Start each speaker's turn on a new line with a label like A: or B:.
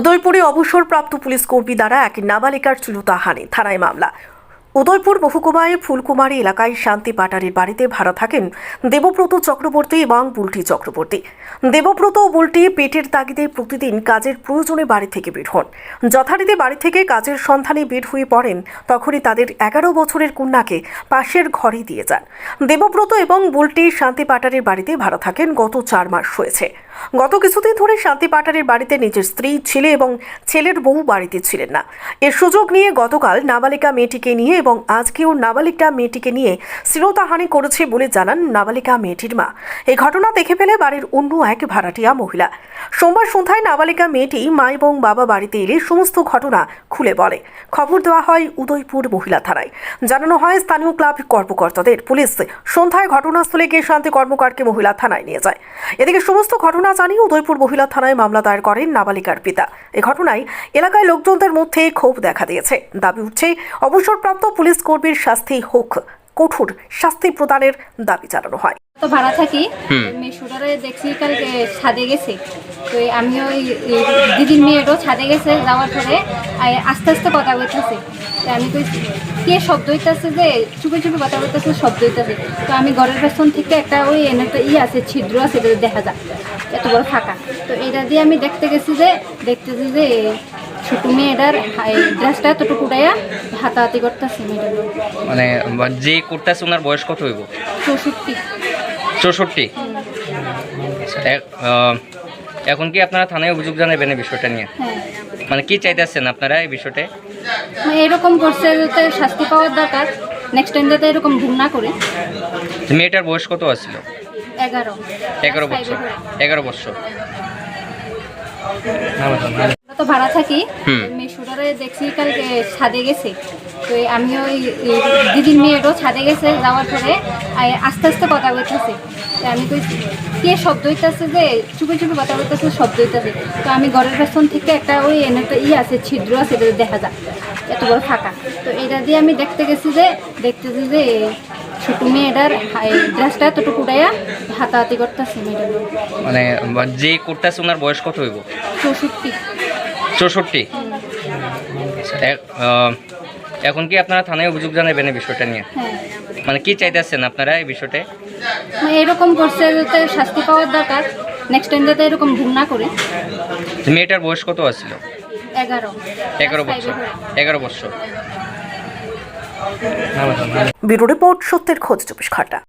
A: উদয়পুরে অবসরপ্রাপ্ত পুলিশ কর্মী দ্বারা এক নাবালিকার চুলতাহানি থানায় মামলা। উদয়পুর মহকুমায় ফুলকুমারী এলাকায় শান্তি পাটারির বাড়িতে ভাড়া থাকেন দেবব্রত চক্রবর্তী এবং বুলটি চক্রবর্তী। দেবব্রত ও বুলটি পেটের তাগিদে প্রতিদিন কাজের প্রয়োজনে বাড়ি থেকে বের হন। যথারীতি বাড়ি থেকে কাজের সন্ধানে বের হয়ে পড়েন, তখনই তাদের এগারো বছরের কন্যাকে পাশের ঘরে দিয়ে যান। দেবব্রত এবং বুলটি শান্তি পাটারির বাড়িতে ভাড়া থাকেন গত চার মাস হয়েছে। গত কিছুদিন ধরে শান্তি পাটারের বাড়িতে নিজের স্ত্রী, ছেলে এবং ছেলের বউ বাড়িতে ছিলেন না। এর সুযোগ নিয়ে গতকাল নাবালিকা মেয়েটিকে নিয়ে এবং আজকেও নাবালিকা মেয়েটিকে নিয়ে শ্লীলতাহানি করেছে বলে জানান নাবালিকা মেয়েটির মা। এই ঘটনা দেখে ফেলে বাড়ির অন্য এক ভাড়াটিয়া মহিলা। সোমবার সন্ধ্যায় নাবালিকা মেয়েটি মা এবং বাবা বাড়িতে এলে সমস্ত ঘটনা খুলে বলে। খবর দেওয়া হয় উদয়পুর মহিলা থানায়। জানানো হয় স্থানীয় ক্লাব কর্মকর্তাদের। পুলিশ সন্ধ্যায় ঘটনাস্থলে গিয়ে শান্তি কর্মকারকে মহিলা থানায় নিয়ে যায়। এদিকে সমস্ত ঘটনা জানিয়ে উদয়পুর মহিলা থানায় মামলা দায়ের করেন নাবালিকার পিতা। এ ঘটনায় এলাকায় লোকজনদের মধ্যে ক্ষোভ দেখা দিয়েছে। দাবি উঠছে, অবসরপ্রাপ্ত পুলিশ কর্মীর শাস্তি হোক কঠোর শাস্তি প্রদানের দাবি জানানো হয়।
B: তো ভাড়া থাকি। মেশুটারে দেখছি কালকে ছাদে গেছে। তো আমি ওই দিদির মেয়েটাও ছাদে গেছে যাওয়ার পরে আস্তে আস্তে কথা বলতেছে। তো আমি কই কে শব্দ হইতেছে যে? চুপে চুপে কথা বলতেছে শব্দ হইতেছে। তো আমি ঘরের পেছন থেকে একটা ওই এনে একটা ই আছে ছিদ্র আছে এটা দেখা যায় এত বড় ফাঁকা। তো এটা দিয়ে আমি দেখতে গেছি যে দেখতেছি যে ছোটো মেয়েটার ড্রেসটা এতটুকু উঠাইয়া হাতাহাতি করতেছে মেয়েটার
C: মানে যে করতেছে ওনার বয়স কত হইব?
B: চৌষট্টি।
C: চৌষট্টি? আচ্ছা, এখন কি আপনারা থানায় অভিযোগ জানাবেন এই বিষয়টা নিয়ে?
B: হ্যাঁ।
C: মানে কি চাইতেছেন আপনারা এই বিষয়টা?
B: মানে এরকম করছে যাতে শাস্তি পাওয়ার দরকার নেক্সট টাইম যাতে এরকম ভুল না করে।
C: মেয়েটার বয়স কত আছিল?
B: এগারো।
C: এগারো বছর। এগারো। বছর।
B: আমরা তো ভাড়া থাকি। মেশুটারে দেখছি কালকে ছাদে গেছে। তো আমিও ওই দিদির মেয়েরও ছাদে গেছে যাওয়ার পরে আস্তে আস্তে কথা বলতেছে। তো আমি কই কে শব্দ হইতেছে যে? চুপে চুপে কথা বলতেছে শব্দ হইতেছে। তো আমি ঘরের পেছন থেকে একটা ওই একটা ই আছে ছিদ্র আছে এটা দেখা যায় এত বড় ফাঁকা। তো এটা দিয়ে আমি দেখতে গেছি যে দেখতেছি যে ছোটো মেয়েটার ড্রেসটা এতটুকু উঠাইয়া হাতাহাতি করতেছে মেয়েটার
C: মানে যে করতেছে ওনার বয়স কত হইব?
B: চৌষট্টি।
C: চৌষট্টি। এখন কি আপনারা থানায় অভিযোগ জানাবেন এই বিষয়টা নিয়ে?
B: হ্যাঁ।
C: মানে কি চাইতেছেন আপনারা এই বিষয়টা
B: মানে এরকম করছে যাতে শাস্তি পাওয়ার দরকার নেক্সট টাইম যাতে এরকম ভুল না করে।
C: মেয়েটার বয়স কত আছিল?
B: এগারো।
C: বছর। এগারো বছর।
A: ব্যুরো রিপোর্ট সত্যের খোঁজ চব্বিশ ঘণ্টা।